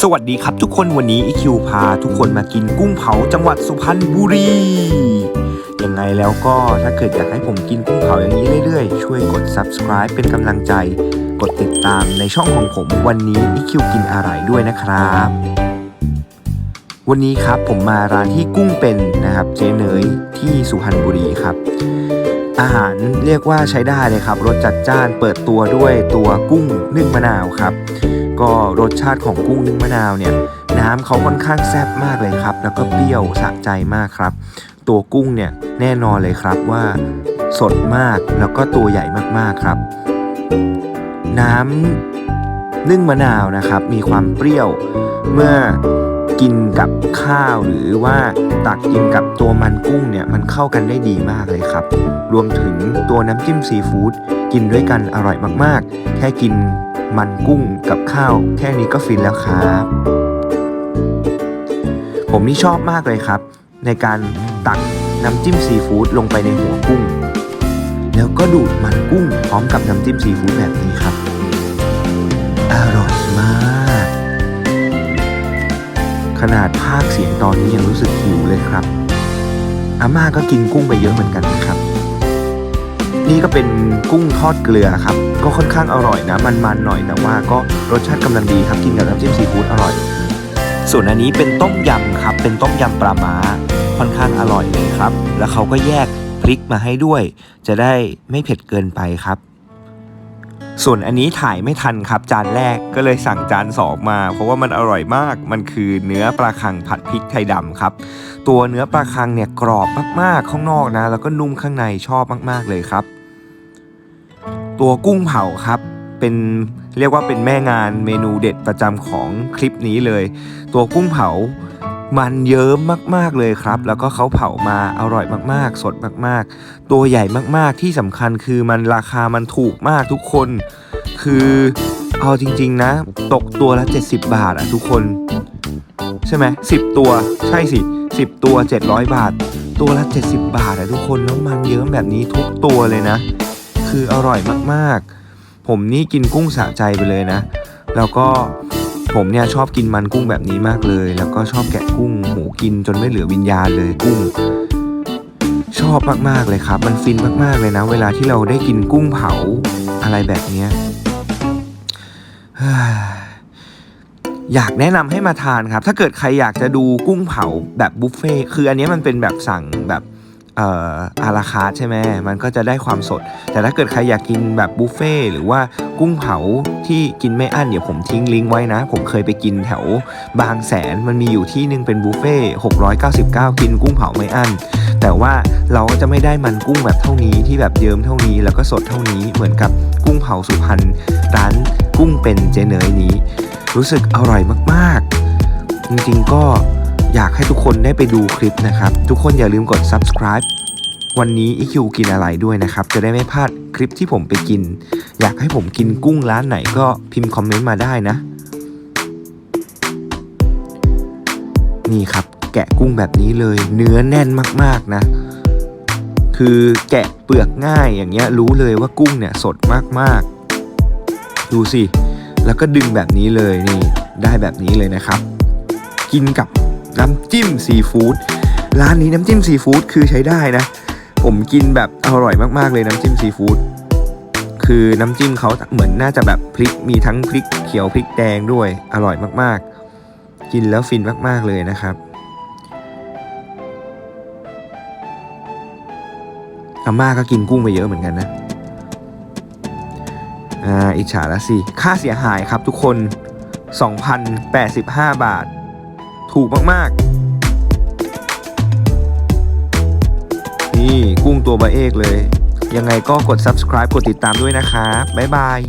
สวัสดีครับทุกคนวันนี้อีคิวพาทุกคนมากินกุ้งเผาจังหวัดสุพรรณบุรียังไงแล้วก็ถ้าเกิดอยากให้ผมกินกุ้งเผาอย่างนี้เรื่อยๆ ช่วยกด subscribe เป็นกำลังใจ กดติดตามในช่องของผมวันนี้อีคิวกินอะไรด้วยนะครับ วันนี้ครับผมมาร้านที่กุ้งเป็นนะครับเจ๊เนยที่สุพรรณบุรีครับ อาหารเรียกว่าใช้ได้เลยครับรสจัดจ้านเปิดตัวด้วยตัวกุ้งนึ่งมะนาวครับ ก็รสชาติของกุ้งนึ่งมะนาวเนี่ยน้ำเขาค่อนข้างแซ่บมากเลยครับ แล้วก็เปรี้ยวสะใจมากครับ ตัวกุ้งเนี่ยแน่นอนเลยครับว่าสดมากแล้วก็ตัวใหญ่มากๆครับ น้ำนึ่งมะนาวนะครับ มีความเปรี้ยวเมื่อกินกับข้าวหรือว่าตักกินกับตัวมันกุ้งเนี่ยมันเข้ากันได้ดีมากเลยครับ รวมถึงตัวน้ำจิ้มซีฟู้ดกินด้วยกันอร่อยมากๆ แค่กิน มันกุ้งกับข้าวแค่นี้ก็ฟินแล้วครับ ผมนี่ชอบมากเลยครับ ในการตักน้ำจิ้มซีฟู้ดลงไปในหัวกุ้ง แล้วก็ดูดมันกุ้งพร้อมกับน้ำจิ้มซีฟู้ดแบบนี้ครับ อร่อยมาก ขนาดภาคเสียงตอนนี้ยังรู้สึกหิวเลยครับ อาม่าก็กินกุ้งไปเยอะเหมือนกันนะครับ นี่ก็เป็นกุ้งทอดเกลือครับ ก็ค่อนข้างอร่อยนะ มันๆหน่อยแต่ว่าก็รสชาติกำลังดีครับกินกับน้ำจิ้มซีฟู้ดอร่อย ส่วนอันนี้เป็นต้มยำครับ เป็นต้มยำปลาม้าค่อนข้างอร่อยเลยครับ แล้วเขาก็แยกพริกมาให้ด้วย จะได้ไม่เผ็ดเกินไปครับ ส่วนอันนี้ถ่ายไม่ทันครับ จานแรกก็เลยสั่งจานสองมา เพราะว่ามันอร่อยมากมันคือเนื้อปลาคังผัดพริกไทยดำครับ ตัวเนื้อปลาคังเนี่ยกรอบมากๆข้างนอกนะ แล้วก็นุ่มข้างในชอบมากๆเลยครับ ตัวกุ้งเผาครับ เป็นเรียกว่าเป็นแม่งานเมนูเด็ดประจำของคลิปนี้เลย ตัวกุ้งเผามันเยิ้มมาก ๆ เลยครับ แล้วก็เขาเผามาอร่อยมากๆ สดมากๆ ตัวใหญ่มากๆที่สำคัญคือมันราคามันถูกมากทุกคน คือเอาจริง ๆ นะ ตกตัวละ 70 บาทอะทุกคน ใช่ไหม10ตัวใช่สิ10ตัว 700 บาท ตัวละ 70 บาทอะทุกคนแล้วมันเยิ้มแบบนี้ทุกตัวเลยนะ คืออร่อยมากๆ ผมนี่กินกุ้งสะใจไปเลยนะ แล้วก็ผมเนี่ยชอบกินมันกุ้งแบบนี้มากเลย แล้วก็ชอบแกะกุ้งหมูกินจนไม่เหลือวิญญาณเลยกุ้ง ชอบมากๆเลยครับ มันฟินมากๆเลยนะ เวลาที่เราได้กินกุ้งเผาอะไรแบบเนี้ยอยากแนะนำให้มาทานครับ ถ้าเกิดใครอยากจะดูกุ้งเผาแบบบุฟเฟ่คืออันนี้มันเป็นแบบสั่งแบบ อ่ออาราคาใช่ไหมมันก็จะได้ความสด แต่ถ้าเกิดใครอยากกินแบบบุฟเฟ่หรือว่ากุ้งเผาที่กินไม่อั้นเดี๋ยวผมทิ้งลิงก์ไว้นะ ผมเคยไปกินแถวบางแสนมันมีอยู่ที่หนึงเป็นบุฟเฟ่699 กินกุ้งเผาไม่อั้นแต่ว่าเราก็จะไม่ได้มันกุ้งแบบเท่านี้ที่แบบเยิ้มเท่านี้แล้วก็สดเท่านี้เหมือนกับกุ้งเผาสุพรรณร้านกุ้งเป็นเจเนยนี้ รู้สึกอร่อยมากๆ จริงๆก็ อยากให้ทุกคนได้ไปดูคลิปนะครับ ทุกคนอย่าลืมกด subscribe วันนี้อีคิวกินอะไรด้วยนะครับ จะได้ไม่พลาดคลิปที่ผมไปกิน อยากให้ผมกินกุ้งร้านไหนก็พิมพ์คอมเมนต์มาได้นะ นี่ครับ แกะกุ้งแบบนี้เลย เนื้อแน่นมากๆนะ คือแกะเปลือกง่ายอย่างเงี้ยรู้เลยว่ากุ้งเนี่ยสดมากๆ ดูสิ แล้วก็ดึงแบบนี้เลยนี่ ได้แบบนี้เลยนะครับ กินกับ น้ำจิ้มซีฟู้ดร้านนี้น้ำจิ้มซีฟู้ดคือใช้ได้นะ ผมกินแบบอร่อยมากๆเลยน้ำจิ้มซีฟู้ดคือน้ำจิ้มเขาเหมือนน่าจะแบบพริกมีทั้งพริกเขียวพริกแดงด้วยอร่อยมากๆ กินแล้วฟินมากๆเลยนะครับอาม่าก็กินกุ้งไปเยอะเหมือนกันนะอ่าอิจฉาละสิ ค่าเสียหายครับทุกคน 2,085 บาท ถูกมากๆ นี่กุ้งตัวบะเอกเลย ยังไงก็กด subscribe กดติดตามด้วยนะคะบบ๊ายบาย